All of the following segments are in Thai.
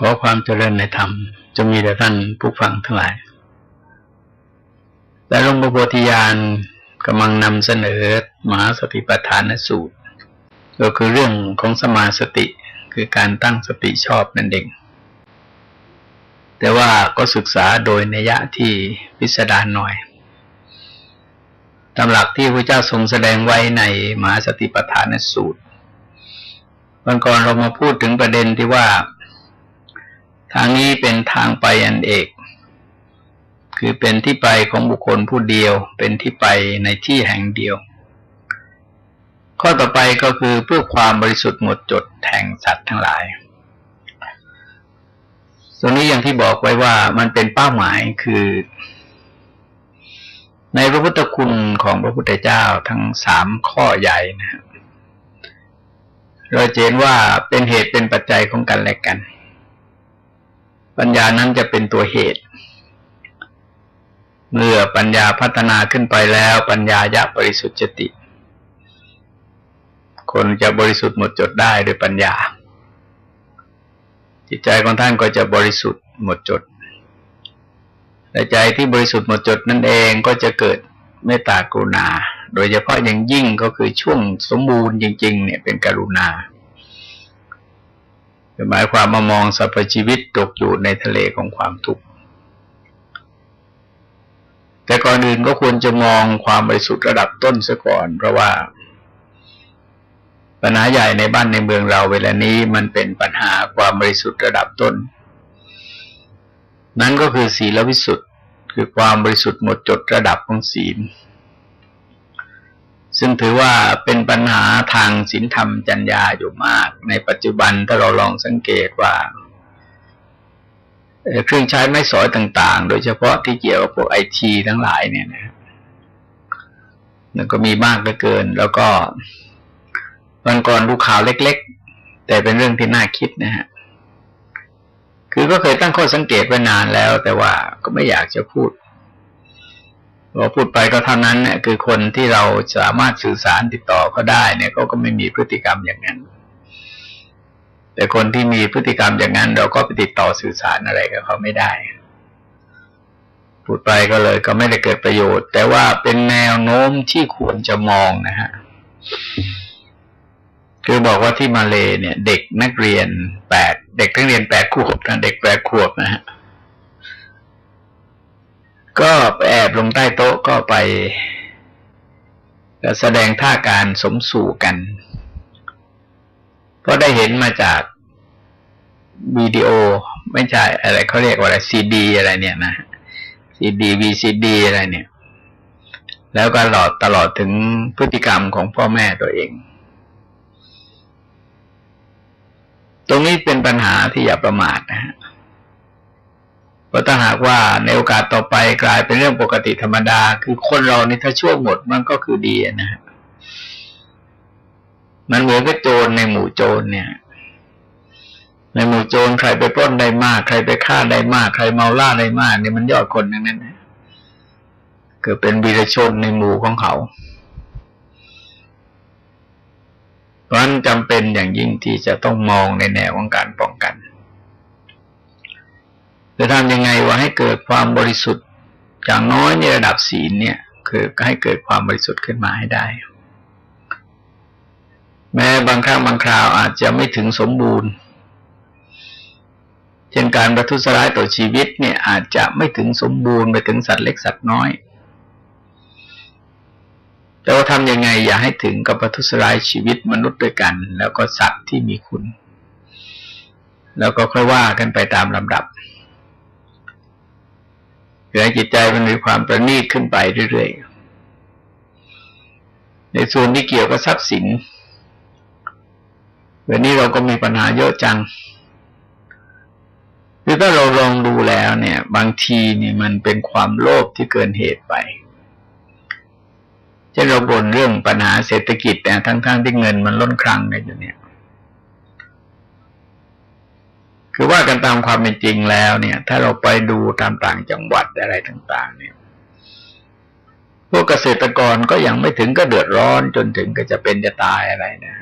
ขอความเจริญในธรรมจะมีแต่ท่านผู้ฟังทั้งหลาย และหลวงพ่อโพธิญาณกำลังนำเสนอมหาสติปัฏฐานสูตร ก็คือเรื่องของสมาสติคือการตั้งสติชอบนั่นเอง แต่ว่าก็ศึกษาโดยนัยะที่พิสดารหน่อยตำหลักที่พระเจ้าทรงแสดงไว้ในมหาสติปัฏฐานสูตรวันก่อนเรามาพูดถึงประเด็นที่ว่า ทางนี้เป็นทางไปอันเอก คือเป็นที่ไปของบุคคลผู้เดียว เป็นที่ไปในที่แห่งเดียว ข้อต่อไปก็คือเพื่อความบริสุทธิ์หมดจดแห่งสัตว์ทั้งหลายตรงนี้อย่างที่บอกไว้ว่ามันเป็นเป้าหมายคือ ในพระพุทธคุณของพระพุทธเจ้าทั้งสามข้อใหญ่นะครับเราเห็นว่าเป็นเหตุเป็นปัจจัยของกันและกัน ปัญญานั้นจะเป็นตัวเหตุ เมื่อปัญญาพัฒนาขึ้นไปแล้ว ปัญญายะบริสุทธิ์จติ คนจะบริสุทธิ์หมดจดได้ด้วยปัญญา จิตใจของท่านก็จะบริสุทธิ์หมดจดแต่ใจที่บริสุทธิ์หมดจดนั่นเองก็จะเกิดเมตตากรุณา โดยเฉพาะอย่างยิ่งก็คือช่วงสมบูรณ์จริง ๆ เนี่ยเป็นกรุณา หมายความมามองสรรพชีวิตตกอยู่ในทะเลของความทุกข์ แต่ก่อนอื่นก็ควรจะมองความบริสุทธิ์ระดับต้นซะก่อน เพราะว่า ปัญหาใหญ่ในบ้านในเมืองเราเวลานี้มันเป็นปัญหาความบริสุทธิ์ระดับต้น นั่นก็คือศีลวิสุทธิ์คือความบริสุทธิ์หมดจดระดับของศีล ซึ่งถือว่าเป็นปัญหาทางศีลธรรมจัญญาอยู่มาก ในปัจจุบันถ้าเราลองสังเกตว่าเครื่องใช้ไม้สอยต่างๆ โดยเฉพาะที่เกี่ยวกับพวกไอทีทั้งหลายเนี่ยนะนั่นก็มีมากเหลือเกิน แล้วก็วันก่อนดูกข่าวเล็ก ๆ แต่เป็นเรื่องที่น่าคิดนะฮะคือก็เคยตั้งข้อสังเกตไว้นานแล้ว แต่ว่าก็ไม่อยากจะพูด พอพูดไปก็เท่านั้นเนี่ยคือคนที่เราสามารถสื่อสารติดต่อเขาได้เนี่ยก็ก็ไม่มีพฤติกรรมอย่างนั้น แต่คนที่มีพฤติกรรมอย่างนั้น เราก็ไปติดต่อสื่อสารอะไรกับเขาไม่ได้ พูดไปก็เลยก็ไม่ได้เกิดประโยชน์ แต่ว่าเป็นแนวโน้มที่ควรจะมองนะฮะคือบอกว่าที่มาเลเนี่ย เด็กนักเรียนแปดเด็กนักเรียนแปดขวบนะเด็กแปดขวบนะฮะ ก็แอบลงใต้โต๊ะก็ไปแสดงท่าการสมสู่กันเพราะได้เห็นมาจากวิดีโอ ไม่ใช่อะไรเขาเรียกว่าอะไรซีดีอะไรเนี่ยนะซีดีวีซีดีอะไรเนี่ย แล้วก็หลอดตลอดถึงพฤติกรรมของพ่อแม่ตัวเอง ตรงนี้เป็นปัญหาที่อย่าประมาทนะฮะ ราะถ้าหากว่าในโอกาสต่อไปกลายเป็นเรื่องปกติธรรมดา คือคนเรานี่ถ้าชั่วหมดมันก็คือดีนะฮะมันเหมือนกับโจรในหมู่โจรเนี่ยในหมู่โจรใครไปปล้นได้มาก ใครไปฆ่าได้มาก ใครเมาล่าได้มากเนี่ยมันยอดคนทั้งนั้นนะเกิดเป็นวีรชนในหมู่ของเขา เพราะนั้นจำเป็นอย่างยิ่งที่จะต้องมองในแนวของการป้องกัน จะทำยังไงว่าให้เกิดความบริสุทธิ์อย่างน้อยในระดับศีลเนี่ย คือให้เกิดความบริสุทธิ์ขึ้นมาให้ได้ แม้บางครั้งบางคราวอาจจะไม่ถึงสมบูรณ์เช่นการประทุษร้ายต่อชีวิตเนี่ยอาจจะไม่ถึงสมบูรณ์ไปถึงสัตว์เล็กสัตว์น้อย แต่ว่าทำยังไงอย่าให้ถึงกับประทุษร้ายชีวิตมนุษย์ด้วยกัน แล้วก็สัตว์ที่มีคุณ แล้วก็ค่อยว่ากันไปตามลำดับ ให้จิตใจมันมีความประณีตขึ้นไปเรื่อยๆ ในส่วนที่เกี่ยวกับทรัพย์สินวันนี้เราก็มีปัญหาเยอะจังคือถ้าเราลองดูแล้วเนี่ย บางทีนี่มันเป็นความโลภที่เกินเหตุไปเช่นเราบ่นเรื่องปัญหาเศรษฐกิจแต่ทั้งๆทที่เงินมันล้นคลังในอยู่เนี่ย คือว่ากันตามความเป็นจริงแล้วเนี่ย ถ้าเราไปดูตามต่างจังหวัดอะไรต่าง ๆ เนี่ย พวกเกษตรกรก็ยังไม่ถึงก็เดือดร้อนจนถึงก็จะเป็นจะตายอะไรนะ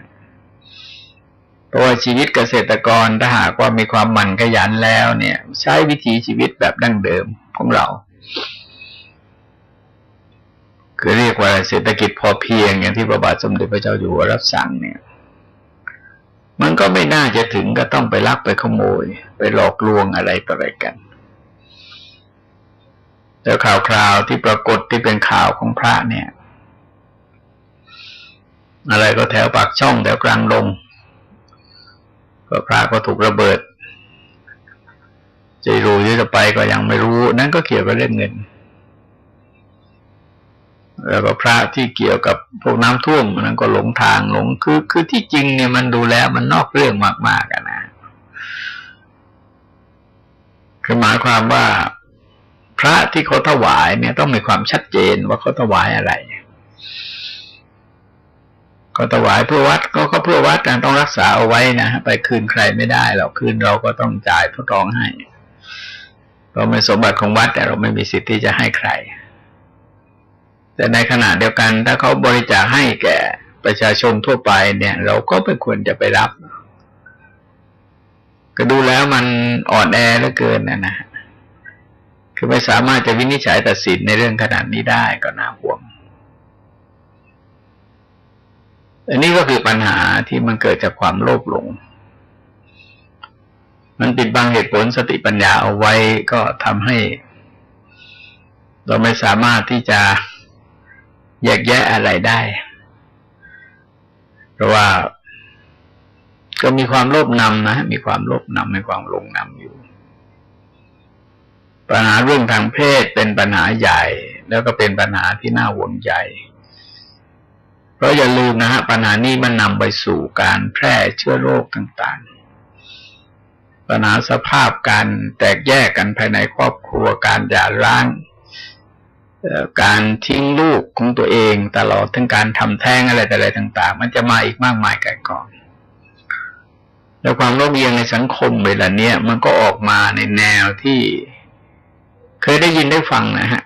เพราะว่าชีวิตเกษตรกรถ้าหากว่ามีความหมั่นขยันแล้วเนี่ย ใช้วิถีชีวิตแบบดั้งเดิมของเรา คือเรียกว่าเศรษฐกิจพอเพียงอย่างที่พระบาทสมเด็จพระเจ้าอยู่หัวรับสั่งเนี่ย มันก็ไม่น่าจะถึงก็ต้องไปลักไปขโมย ไปหลอกลวงอะไรต่ออะไรกัน แล้วข่าวคราวที่ปรากฏที่เป็นข่าวของพระเนี่ย อะไรก็แถวปากช่องแถวกลางลงก็พระก็ถูกระเบิดจะรู้หรือจะไปก็ยังไม่รู้ นั่นก็เกี่ยวกับเรื่องเงิน แล้วก็พระที่เกี่ยวกับพวกน้ำท่วมนั้นก็หลงทางหลงคือคือที่จริงเนี่ยมันดูแล้วมันนอกเรื่องมากๆกันนะคือหมายความว่า พระที่เขาถวายเนี่ย ต้องมีความชัดเจนว่าเขาถวายอะไรก็ถวายเพื่อวัดก็ก็เพื่อวัดการต้องรักษาเอาไว้นะไปคืนใครไม่ได้เราคืนเราก็ต้องจ่ายทดลองให้เราไม่สมบัติของวัดแต่เราไม่มีสิทธิ์ที่จะให้ใคร แต่ในขณะเดียวกันถ้าเขาบริจาคให้แก่ประชาชนทั่วไปเนี่ย เราก็ไม่ควรจะไปรับ ก็ดูแล้วมันอ่อนแอเหลือเกินนะนะคือไม่สามารถจะวินิจฉัยตัดสินในเรื่องขนาดนี้ได้ก็น่าห่วง อันนี้ก็คือปัญหาที่มันเกิดจากความโลภหลง มันปิดบังเหตุผลสติปัญญาเอาไว้ก็ทำให้ เราไม่สามารถที่จะ แยกแยะอะไรได้ เพราะว่า ก็มีความโลภนำนะ มีความโลภนำมีความหลงนำอยู่ ปัญหาเรื่องทางเพศเป็นปัญหาใหญ่ แล้วก็เป็นปัญหาที่น่าหวงใหญ่เพราะอย่าลืมนะฮะปัญหานี้มันนำไปสู่การแพร่เชื้อโรคต่างๆ ปัญหาสภาพการแตกแยกกันภายในครอบครัวการหย่าร้าง การทิ้งลูกของตัวเองตลอดทั้งการทำแท้งอะไรแต่อะไรต่าง ๆ มันจะมาอีกมากมายกันก่อนแล้วความโลภเอียงในสังคมเวลาเนี้ยมันก็ออกมาในแนวที่เคยได้ยินได้ฟังนะฮะ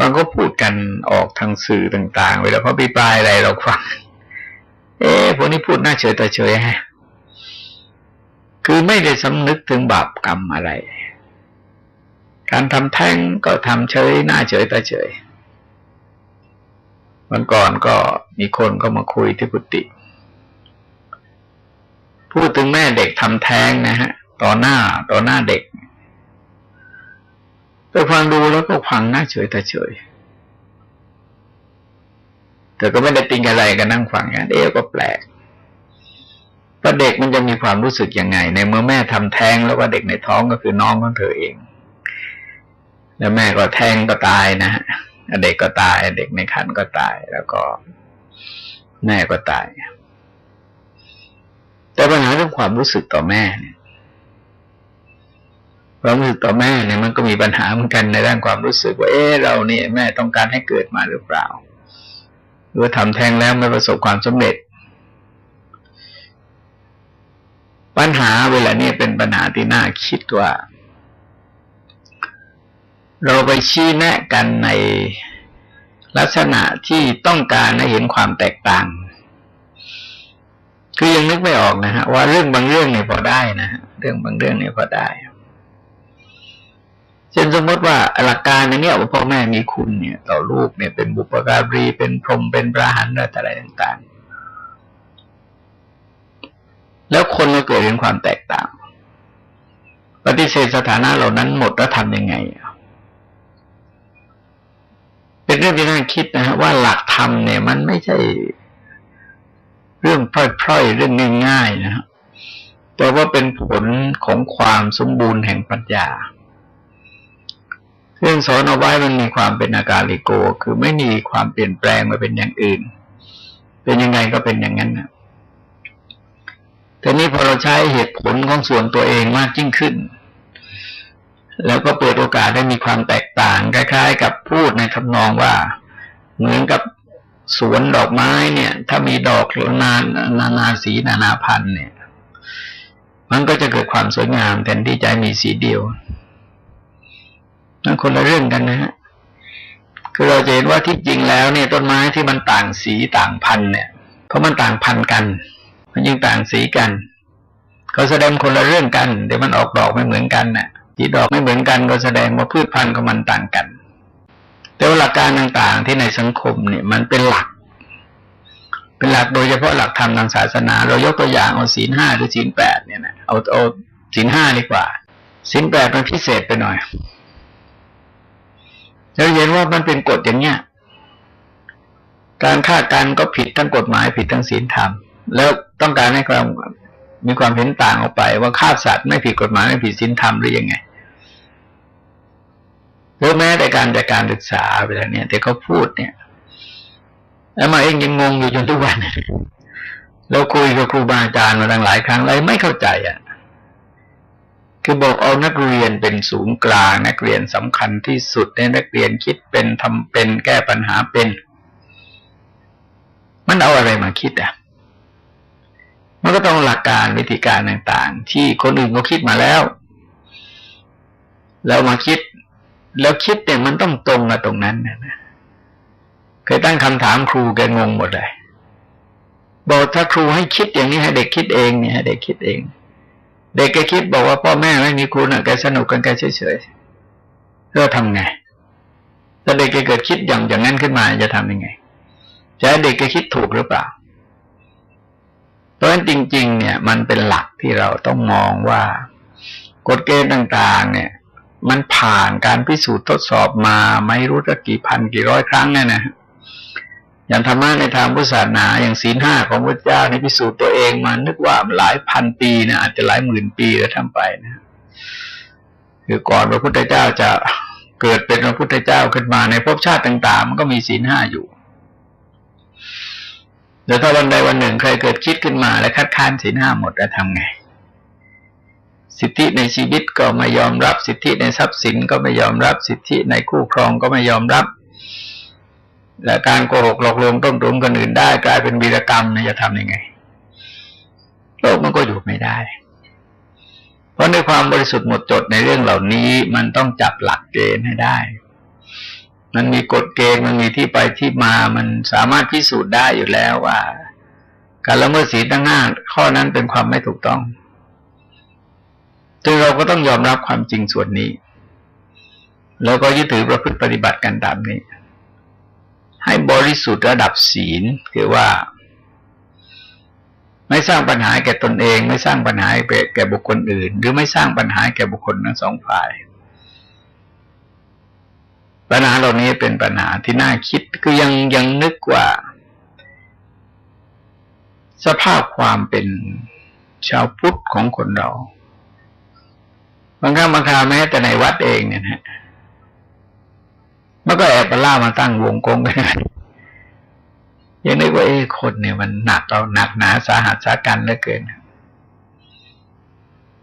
มันก็พูดกันออกทางสื่อต่าง ๆ เวลาเขาปีปลายอะไรเราฟัง เอ๊ะพวกนี้พูดน่าเฉยแต่เฉยฮะ คือไม่ได้สำนึกถึงบาปกรรมอะไร การทำแท้งก็ทำเฉยหน้าเฉยต่เฉยวันก่อนก็มีคนก็มาคุยที่กุฏิพูดถึงแม่เด็กทำแท้งนะฮะ ต่อหน้าต่อหน้าเด็กแต่ฟังดูแล้วก็ฟังหน่าเฉยต่เฉยแต่ก็ไม่ได้ติงอะไรกันนั่งฟังกันเอ๊ก็แปลกว่าเด็กมันจะมีความรู้สึกยังไง ในเมื่อแม่ทำแท้งแล้วว่าเด็กในท้องก็คือน้องของเธอเอง แล้วแม่ก็แท้งก็ตายนะฮะเด็กก็ตาย เด็กในครรภ์ก็ตาย แล้วก็แม่ก็ตาย แต่ปัญหาเรื่องความรู้สึกต่อแม่เนี่ยความรู้สึกต่อแม่เนี่ยมันก็มีปัญหาเหมือนกันในด้านความรู้สึกว่าเออเราเนี่ยแม่ต้องการให้เกิดมาหรือเปล่า หรือทำแท้งแล้วไม่ประสบความสำเร็จ ปัญหาเวลาเนี้เป็นปัญหาที่น่าคิดว่า เราไปชี้แนะกันในลักษณะที่ต้องการให้เห็นความแตกต่าง คือยังนึกไม่ออกนะฮะว่าเรื่องบางเรื่องเนี่ยพอได้นะฮะเรื่องบางเรื่องเนี่ยพอได้เช่นสมมติว่าหลักการในเนี้ว่าพ่อแม่มีคุณเนี่ย ต่อลูกเนี่ยเป็นบุปการีเป็นพรหมเป็นพระหันอะไรต่างๆ แล้วคนก็เกิดเป็นความแตกต่าง ปฏิเสธสถานะเหล่านั้นหมดแล้วทำยังไง เป็นเรื่องที่น่าคิดนะฮะว่าหลักธรรมเนี่ยมันไม่ใช่เรื่องพร่อยๆเรื่องง่ายๆนะฮะแต่ว่าเป็นผลของความสมบูรณ์แห่งปัญญาเรื่องสอนเอาไว้มันมีความเป็นอาการลิโก คือไม่มีความเปลี่ยนแปลงมาเป็นอย่างอื่น เป็นยังไงก็เป็นอย่างนั้นนะแต่นี้พอเราใช้เหตุผลของส่วนตัวเองมากยิ่งขึ้น แล้วก็เปิดโอกาสได้มีความแตกต่าง คล้าย ๆ กับพูดในทำนองว่า เหมือนกับสวนดอกไม้เนี่ย ถ้ามีดอกนานนานาสีนานาพันธุ์เนี่ย มันก็จะเกิดความสวยงามแทนที่จะมีสีเดียวนั่นคนละเรื่องกันนะฮะคือเราจะเห็นว่าที่จริงแล้วเนี่ยต้นไม้ที่มันต่างสีต่างพันธุ์เนี่ย เพราะมันต่างพันธุ์กัน มันยิ่งต่างสีกันเขาแสดงคนละเรื่องกันเดี๋ยวมันออกดอกไม่เหมือนกันน่ะ ที่ดอกไม่เหมือนกันก็แสดงว่าพืชพันธุ์ของมันต่างกัน แต่ว่าหลักการต่างๆที่ในสังคมเนี่ยมันเป็นหลัก เป็นหลักโดยเฉพาะหลักธรรมทางศาสนา เรายกตัวอย่างเอาศีลห้าหรือศีลแปดเนี่ยนะเอาเอาศีลห้าดีกว่าศีลแปดมันพิเศษไปหน่อยเราเห็นว่ามันเป็นกฎอย่างเนี้ยการฆ่ากันก็ผิดทั้งกฎหมายผิดทั้งศีลธรรม แล้วต้องการให้ความ มีความเห็นต่างออกไป ว่าฆ่าสัตว์ไม่ผิดกฎหมายไม่ผิดศีลธรรมหรือยังไงหรือแม้แต่การจัดการศึกษาเวลาเนี้ยแต่เขาพูดเนี่ยแล้วมาเองยังงงอยู่จนทุกวันเราคุยกับครูบาอาจารย์มาตั้งหลายครั้งเลยไม่เข้าใจอะ คือบอกเอานักเรียนเป็นศูนย์กลาง นักเรียนสำคัญที่สุดในนักเรียนคิดเป็นทำเป็นแก้ปัญหาเป็น มันเอาอะไรมาคิดอะ มันก็ต้องหลักการวิธีการต่างๆ ที่คนอื่นเขาคิดมาแล้ว แล้วมาคิด แล้วคิดเนี่ยมันต้องตรงกับตรงนั้นนะเคยตั้งคำถามครูแกงงหมดเลยบอกถ้าครูให้คิดอย่างนี้ให้เด็กคิดเองเนี่ยให้เด็กคิดเอง เด็กแกคิดบอกว่าพ่อแม่ไม่มีครูน่ะแกสนุกกันแกเฉยๆก็ทำไงถ้าเด็กแกเกิดคิดอย่างอย่างนั้นขึ้นมาจะทำยังไงจะให้เด็กแกคิดถูกหรือเปล่า เพราะฉะนั้นจริง ๆ เนี่ย มันเป็นหลักที่เราต้องมองว่ากฎเกณฑ์ต่างๆ เนี่ย มันผ่านการพิสูจน์ทดสอบมาไม่รู้จะกี่พันกี่ร้อยครั้งเนี่ยนะอย่างธรรมะในทางพุทธศาสนาอย่างศีลห้าของพระเจ้าในพิสูจน์ตัวเองมานึกว่าหลายพันปีนะอาจจะหลายหมื่นปีแล้วทำไปนะคือก่อนพระพุทธเจ้าจะเกิดเป็นพระพุทธเจ้าขึ้นมาในภพชาติต่าง ๆ มันก็มีศีลห้าอยู่ แต่ถ้าวันใดวันหนึ่งใครเกิดคิดขึ้นมาและคัดค้านศีลห้าหมดจะทำไง สิทธิในชีวิตก็ไม่ยอมรับ สิทธิในทรัพย์สินก็ไม่ยอมรับ สิทธิในคู่ครองก็ไม่ยอมรับ และการโกหกหลอกลวงต้มตุ๋นคนอื่นได้ กลายเป็นวีรกรรมนี่ยจะทำยังไง โลกมันก็อยู่ไม่ได้ เพราะในความบริสุทธิ์หมดจดในเรื่องเหล่านี้มันต้องจับหลักเกณฑ์ให้ได้ มันมีกฎเกณฑ์มันมีที่ไปที่มามันสามารถพิสูจน์ได้อยู่แล้วว่า การละเมิดศีลตั้งห้าข้อนั้นเป็นความไม่ถูกต้องจึงเราก็ต้องยอมรับความจริงส่วนนี้ แล้วก็ยึดถือประพฤติปฏิบัติกันตามนี้ ให้บริสุทธิ์ระดับศีลคือว่า ไม่สร้างปัญหาแก่ตนเอง ไม่สร้างปัญหาแก่บุคคลอื่น หรือไม่สร้างปัญหาแก่บุคคลทั้งสองฝ่าย ปัญหาเหล่านี้เป็นปัญหาที่น่าคิดคือยังยังนึกว่า สภาพความเป็นชาวพุทธของคนเราบางครั้งบางคราวแม้แต่ในวัดเองเนี่ยนะมันก็แอบไปล่ามาตั้งวงกงกันยังนึกว่าเอ้คนเนี่ยมันหนักเราหนักหนาสาหัสสากันเหลือเกิน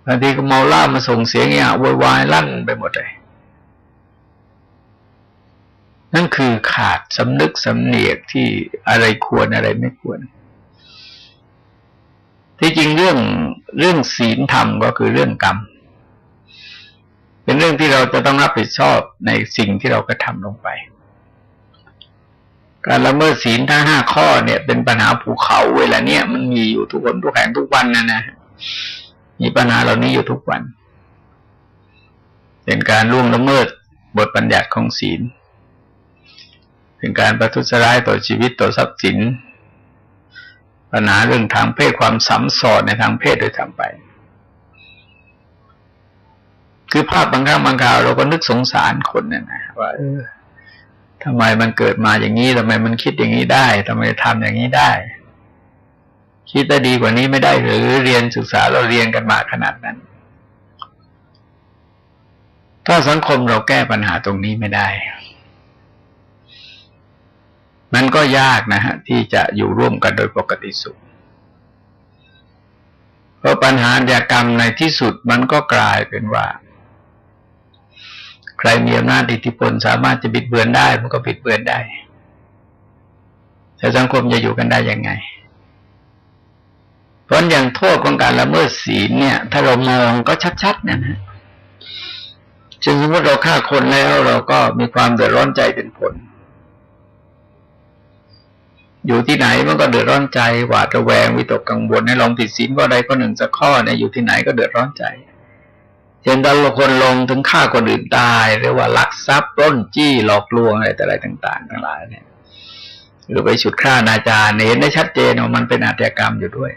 บางทีก็เมาล่ามาส่งเสียงอย่างวุ่นวายลั่นไปหมดเลย นั่นคือขาดสำนึกสำเนียกที่อะไรควรอะไรไม่ควร ที่จริงเรื่องเรื่องศีลธรรมก็คือเรื่องกรรม เป็นเรื่องที่เราจะต้องรับผิดชอบในสิ่งที่เรากระทำลงไป การละเมิดศีลทั้งห้าข้อเนี่ย เป็นปัญหาภูเขาเวลาเนี้ยมันมีอยู่ทุกคนทุกแห่งทุกวันนะนะมีปัญหาเหล่านี้อยู่ทุกวัน เป็นการล่วงละเมิดบทบัญญัติของศีล เป็นการประทุษร้ายต่อชีวิตต่อทรัพย์สิน ปัญหาเรื่องทางเพศความสัมสอดในทางเพศโดยทำไป คือภาพบางครั้งบางคราวเราก็นึกสงสารคนเนี่ยนะว่าเออทำไมมันเกิดมาอย่างนี้ทำไมมันคิดอย่างนี้ได้ทำไมทำอย่างนี้ได้ คิดได้ดีกว่านี้ไม่ได้หรือเรียนศึกษาเราเรียนกันมาขนาดนั้น ถ้าสังคมเราแก้ปัญหาตรงนี้ไม่ได้ มันก็ยากนะฮะที่จะอยู่ร่วมกันโดยปกติสุข เพราะปัญหาเดียกรรมในที่สุดมันก็กลายเป็นว่า ใครมีอำนาจอิทธิพลสามารถจะบิดเบือนได้มันก็บิดเบือนได้แต่สังคมจะอยู่กันได้ยังไง เพราะอย่างโทษของการละเมิดศีลเนี่ย ถ้าเรามองก็ชัดๆนะฮะเช่นสมมติเราฆ่าคนแล้วเราก็มีความเดือดร้อนใจเป็นผล อยู่ที่ไหนมันก็เดือดร้อนใจ หวาดระแวงวิตกกังวลในลองผิดศีลก็ใดก็หนึ่งสักข้อเนี่ยอยู่ที่ไหนก็เดือดร้อนใจเช่นตอนคนลงถึงฆ่าคนอื่นตายหรือว่าลักทรัพย์ปล้นจี้หลอกลวงอะไรแต่อะไรต่างๆทั้งหลายเนี่ยหรือไปฉุดฆ่านาจารเห็นได้ชัดเจนว่ามันเป็นอาชญากรรมอยู่ด้วย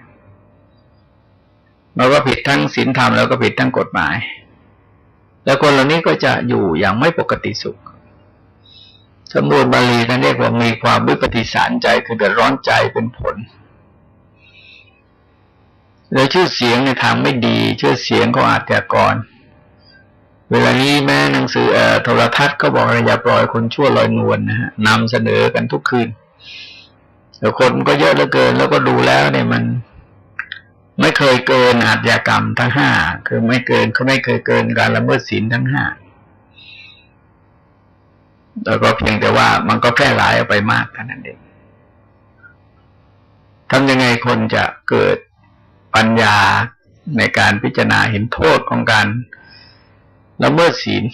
มันก็ผิดทั้งศีลธรรมแล้วก็ผิดทั้งกฎหมาย แล้วคนเหล่านี้ก็จะอยู่อย่างไม่ปกติสุข สมบูรณ์บาลีท่านเรียกว่ามีความวิปฏิสารใจคือเดือดร้อนใจเป็นผลแล้วชื่อเสียงในทางไม่ดีชื่อเสียงของอาชญากรเวลานี้แม้หนังสือโทรทัศน์ก็บอกอย่าปล่อยคนชั่วลอยนวลนะฮะนำเสนอกันทุกคืนแต่คนก็เยอะเหลือเกิน แล้วก็ดูแล้วเนี่ยมัน ไม่เคยเกินอาชญากรรมทั้งห้าคือไม่เกินเขาไม่เคยเกินการละเมิดศีลทั้งห้า แล้วก็เพียงแต่ว่ามันก็แพร่หลายออกไปมากเท่นั้นเองทำยังไงคนจะเกิดปัญญาในการพิจารณาเห็นโทษของการละเมิดศีล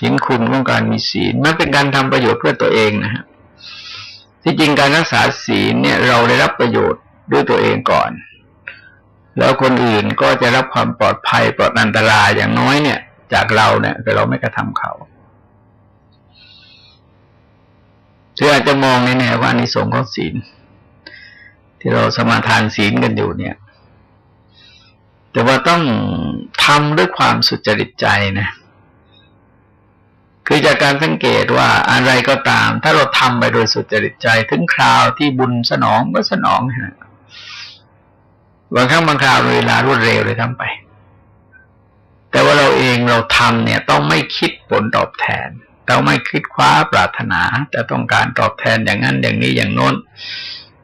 เห็นคุณของการมีศีล มันเป็นการทำประโยชน์เพื่อตัวเองนะฮะที่จริงการรักษาศีลเนี่ยเราได้รับประโยชน์ด้วยตัวเองก่อน แล้วคนอื่นก็จะรับความปลอดภัยปลอดอันตรายอย่างน้อยเนี่ย จากเราเนี่ยแต่เราไม่กระทำเขา คืออาจจะมองในแนวว่านิสงของศีล ที่เราสมาทานศีลกันอยู่เนี่ย แต่ว่าต้องทำด้วยความสุจริตใจนะ คือจากการสังเกตว่าอะไรก็ตาม ถ้าเราทำไปโดยสุจริตใจถึงคราวที่บุญสนองก็สนองฮะบางครั้งบางคราวเวลารวดเร็วเลยทำไป แต่ว่าเราเองเราทำเนี่ยต้องไม่คิดผลตอบแทน เราไม่คิดคว้าปรารถนาแต่ต้องการตอบแทนอย่างนั้นอย่างนี้อย่างโน้น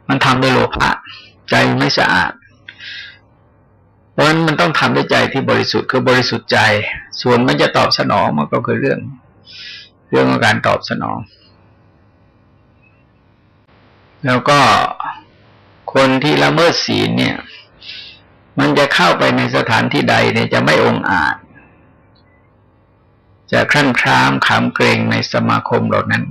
มันทำด้วยโลภะใจไม่สะอาดเพราะฉะนั้นมันต้องทำด้วยใจที่บริสุทธิ์คือบริสุทธิ์ใจ ส่วนมันจะตอบสนองมันก็คือเรื่อง เรื่องของการตอบสนอง แล้วก็คนที่ละเมิดศีลเนี่ย มันจะเข้าไปในสถานที่ใดเนี่ยจะไม่องอาจ จะครั่นครามขามเกรงในสมาคมเหล่านั้น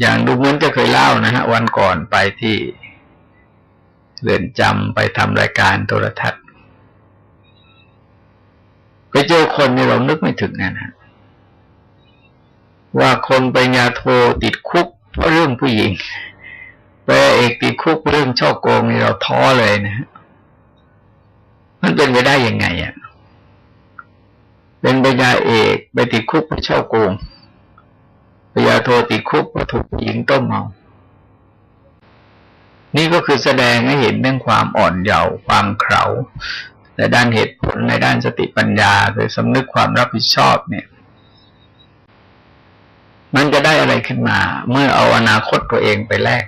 อย่างดูเหมือนจะเคยเล่านะฮะวันก่อนไปที่เรือนจำไปทำรายการโทรทัศน์ไปเจอคนที่เรานึกไม่ถึงนะฮะว่าคนไปญาโทติดคุกเพราะเรื่องผู้หญิงไปเอกติดคุกเรื่องช่อโกงนี่เราท้อเลยนะฮะมันเป็นไปได้ยังไงอะ เป็นปัญญาเอกไปติดคุกเพราะเช่าโกงปัญญาโทติดคุกเพราะถูกหญิงต้มเมา นี่ก็คือแสดงให้เห็นเรื่องความอ่อนเยาว์ความเข่าในด้านเหตุผลในด้านสติปัญญาโดยสำนึกความรับผิดชอบเนี่ย มันจะได้อะไรขึ้นมา เมื่อเอาอนาคตตัวเองไปแลก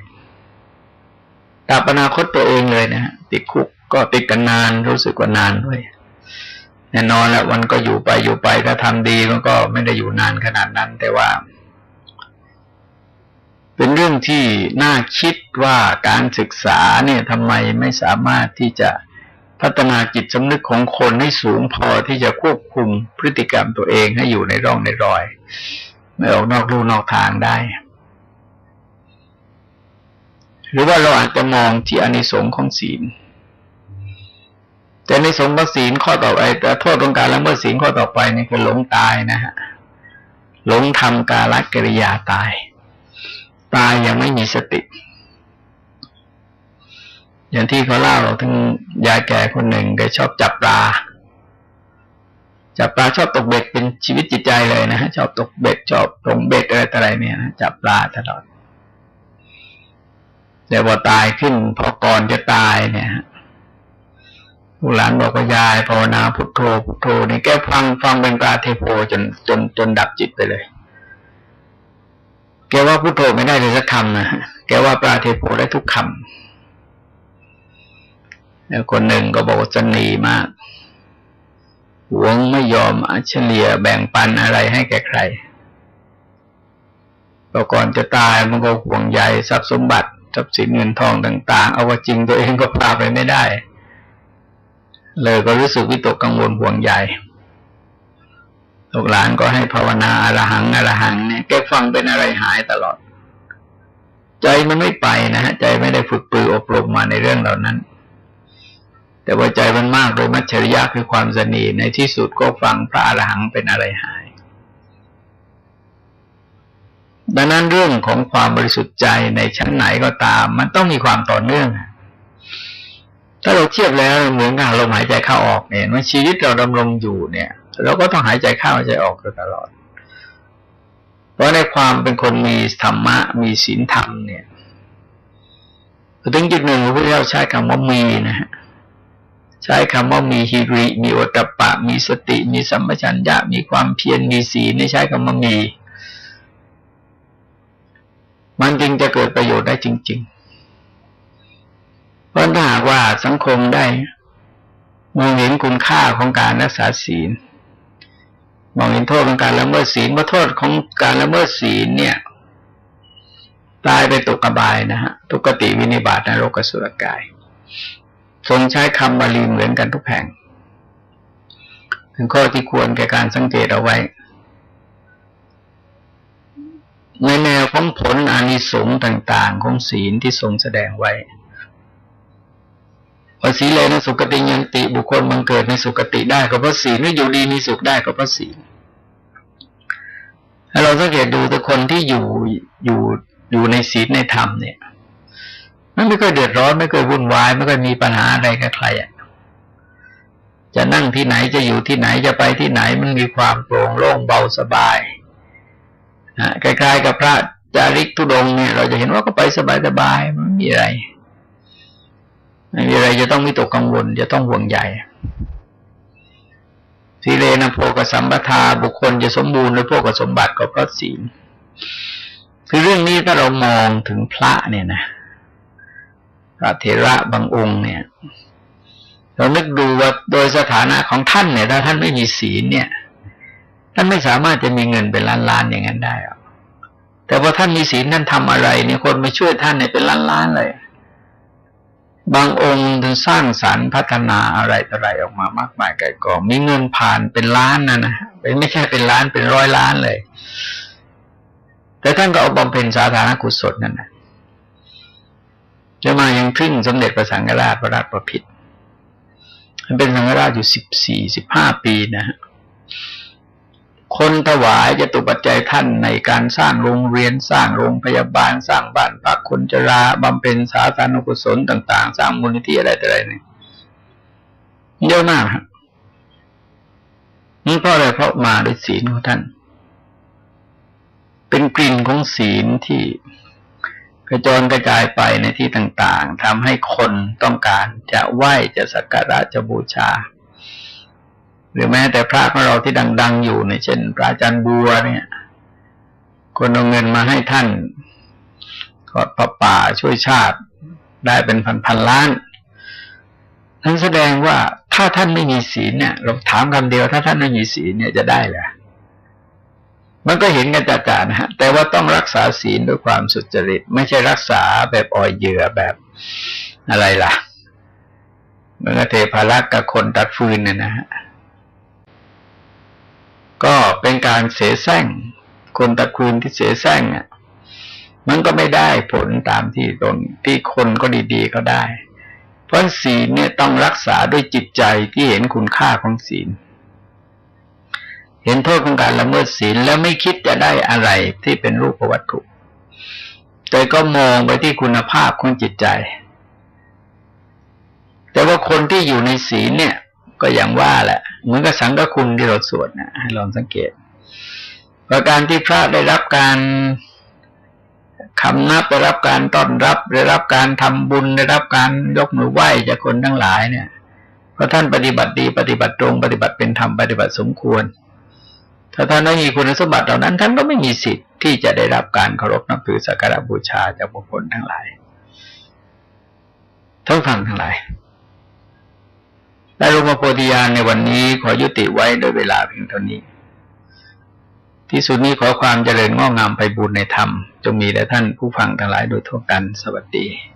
ตับอนาคตตัวเองเลยนะฮะติดคุกก็ติดกันนานรู้สึกว่านานด้วย แน่นอนแล้วมันก็อยู่ไปอยู่ไปถ้าทำดีมันก็ไม่ได้อยู่นานขนาดนั้น แต่ว่า เป็นเรื่องที่น่าคิดว่าการศึกษาเนี่ยทำไมไม่สามารถที่จะพัฒนาจิตสำนึกของคนให้สูงพอที่จะควบคุมพฤติกรรมตัวเองให้อยู่ในร่องในรอย ไม่ออกนอกลู่นอกทางได้ หรือว่าเราอาจจะมองที่อนิสงค์ของศีล แต่ในสงฆ์ศีลข้อต่อไปแต่โทษตรงการละเมิดศีลข้อต่อไปนี่คือหลงตายนะฮะหลงทำกาลกิริยาตาย ตายยังไม่มีสติ อย่างที่เขาเล่าถึงยายแก่คนหนึ่งแกชอบจับปลาจับปลาชอบตกเบ็ดเป็นชีวิตจิตใจเลยนะฮะชอบตกเบ็ดชอบตรงเบ็ดอะไรอะไรเนี่ยนะจับปลาตลอดแต่พอตายขึ้นพอก่อนจะตายเนี่ย ลูกหลานบอกว่ายายภาวนาพุทโธพุทโธนี่แกฟังฟังเป็นปลาเทโพจนจนจนดับจิตไปเลย แกว่าพุทโธไม่ได้เลยสักคำนะแกว่าปลาเทโพได้ทุกคำแล้วคนหนึ่งก็บอกว่าสนีมากหวงไม่ยอมเฉลี่ยแบ่งปันอะไรให้แก่ใครต่ก่อนจะตายมันก็ห่วงใยทรัพย์สมบัติทรัพย์สินเงินทองต่าง ๆ เอาว่าจริงตัวเองก็พาไปไม่ได้ เลยก็รู้สึกวิตกกังวลห่วงใยลูกหลานก็ให้ภาวนาอรหังอรหังเนี่ยแกฟังเป็นอะไรหายตลอด ใจมันไม่ไปนะฮะใจไม่ได้ฝึกปรืออบรมมาในเรื่องเหล่านั้น แต่ว่าใจมันมากโดยมัจฉริยะคือความสนีในที่สุดก็ฟังพระอรหังเป็นอะไรหาย ดังนั้นเรื่องของความบริสุทธิ์ใจในชั้นไหนก็ตาม มันต้องมีความต่อเนื่อง ถ้าเราเทียบแล้วเหมือนกับลมหายใจเข้าออกเนี่ยว่าชีวิตเราดำรงอยู่เนี่ย เราก็ต้องหายใจเข้าหายใจออกตลอด เพราะในความเป็นคนมีธรรมะ มีศีลธรรมเนี่ยถึงจุดหนึ่งพระพุทธเจ้าใช้คำว่ามีนะฮะใช้คำว่ามีฮิริ มีโอตปะ มีสติ มีสัมปชัญญะ มีความเพียร มีศีลนี่ใช้คำว่ามี มันจึงจะเกิดประโยชน์ได้จริง เพราะถ้าหากว่าสังคมได้มองเห็นคุณค่าของการรักษาศีล มองเห็นโทษของการละเมิดศีลว่าโทษของการละเมิดศีลเนี่ย ตายไปตกกบายนะฮะทุกติวินิบาตนรกสุรกาย ทรงใช้คำบาลีเหมือนกันทุกแห่งเป็นข้อที่ควรแก่การสังเกตเอาไว้ ในแนวของผลอานิสงส์ต่าง ๆ ของศีลที่ทรงแสดงไว้ ว่าศีเลยนะสุกติยันติบุคคลบังเกิดในสุกติได้ก็เพราะศีลไม่อยู่ดีมีสุขได้ก็เพราะศีลถ้าเราสังเกตดูแต่คนที่อยู่อยู่อยู่ในศีลในธรรมเนี่ยมันไม่เคยเดือดร้อนไม่เคยวุ่นวาย ไม่เคยมีปัญหาอะไรกับใครอะจะนั่งที่ไหนจะอยู่ที่ไหนจะไปที่ไหนมันมีความโปร่งโล่งเบาสบายคล้ายๆกับพระจาริกทุดงเนี่ย เราจะเห็นว่าก็ไปสบายๆมันมีอะไร ไม่มีอะไรจะต้องมีตกกังวล จะต้องห่วงใหญ่สีเลนะโพกสัมปทาบุคคลจะสมบูรณ์ด้วยพวกสมบัติก็เพราะศีลคือเรื่องนี้ถ้าเรามองถึงพระเนี่ยนะพระเทระบางองค์เนี่ย เรานึกดูว่าโดยสถานะของท่านเนี่ย ถ้าท่านไม่มีศีลเนี่ย ท่านไม่สามารถจะมีเงินเป็นล้านล้านอย่างนั้นได้หรอกแต่พอท่านมีศีลท่านทำอะไรเนี่ยคนมาช่วยท่านเนี่ยเป็นล้านล้านเลย บางองค์ท่านสร้างสารรค์พัฒนาอะไรต่ออะไรออกมามากมายไกลกองมีเงินผ่านเป็นล้านนะนะเป็นไม่ใช่เป็นล้านเป็นร้อยล้านเลย แต่ท่านก็เอาบำเพ็ญสาธารณกุศลนั่นนะจะมายังพึ่งสมเด็จพระสังฆราชพระราชประพิตรมันเป็นสังฆราชอยู่สิบสี่สิบห้าปีนะฮะ คนถวายจะตุปัจจัยท่านในการสร้างโรงเรียนสร้างโรงพยาบาล สร้างบ้านพักคนจราบำเพ็ญสาธารณกุศลต่าง ๆ สร้างมูลนิธิอะไรต่ออะไรเนี่ยเยอะมากครับนี่เพราะอะไรเพราะมาด้วยศีลของท่าน เป็นกลิ่นของศีลที่กระจรกระจายไปในที่ต่าง ๆทำให้คนต้องการจะไหว้จะสักการะจะบูชา หรือแม้แต่พระของเราที่ดัง ๆ อยู่ในเช่นพระอาจารย์บัวเนี่ย คนเอาเงินมาให้ท่านกอดประป่าช่วยชาติได้เป็นพันๆล้านนั่นแสดงว่าถ้าท่านไม่มีศีลเนี่ย เราถามคำเดียว ถ้าท่านไม่มีศีลเนี่ยจะได้เหรอมันก็เห็นกันจ่าๆนะฮะ แต่ว่าต้องรักษาศีลด้วยความสุจริต ไม่ใช่รักษาแบบอ่อยเหยื่อแบบอะไรล่ะเหมือเทพารักกับคนตัดฟืนเนี่ยนะฮะ ก็เป็นการเสแสร้งคนตะคืนที่เสแสร้งอะ มันก็ไม่ได้ผลตามที่ตนที่คนก็ดีๆก็ได้ เพราะศีลเนี่ยต้องรักษาด้วยจิตใจที่เห็นคุณค่าของศีล เห็นโทษของการละเมิดศีลแล้วไม่คิดจะได้อะไรที่เป็นรูปวัตถุ แต่ก็มองไปที่คุณภาพของจิตใจ แต่ว่าคนที่อยู่ในศีลเนี่ย ก็อย่างว่าแหละ เหมือนกับสังฆคุณที่เราสวดนะให้ลองสังเกตประการที่พระได้รับการคำนับได้รับการต้อนรับ ได้รับการทำบุญได้รับการยกมือไหว้จากคนทั้งหลายเนี่ยเพราะท่านปฏิบัติดีปฏิบัติตรง ปฏิบัติเป็นธรรมปฏิบัติสมควร ถ้าท่านไม่มีคุณสมบัติเหล่านั้น ท่านก็ไม่มีสิทธิ์ที่จะได้รับการเคารพนับถือสักการบูชาจากบุคคลทั้งหลายทั้งฟังทั้งหลาย ได้รูปโพธิญาณในวันนี้ขอยุติไว้โดยเวลาเพียงเท่านี้ ที่สุดนี้ขอความเจริญงอกงามไปบุญในธรรม จงมีแด่ท่านผู้ฟังทั้งหลายโดยทั่วกันสวัสดี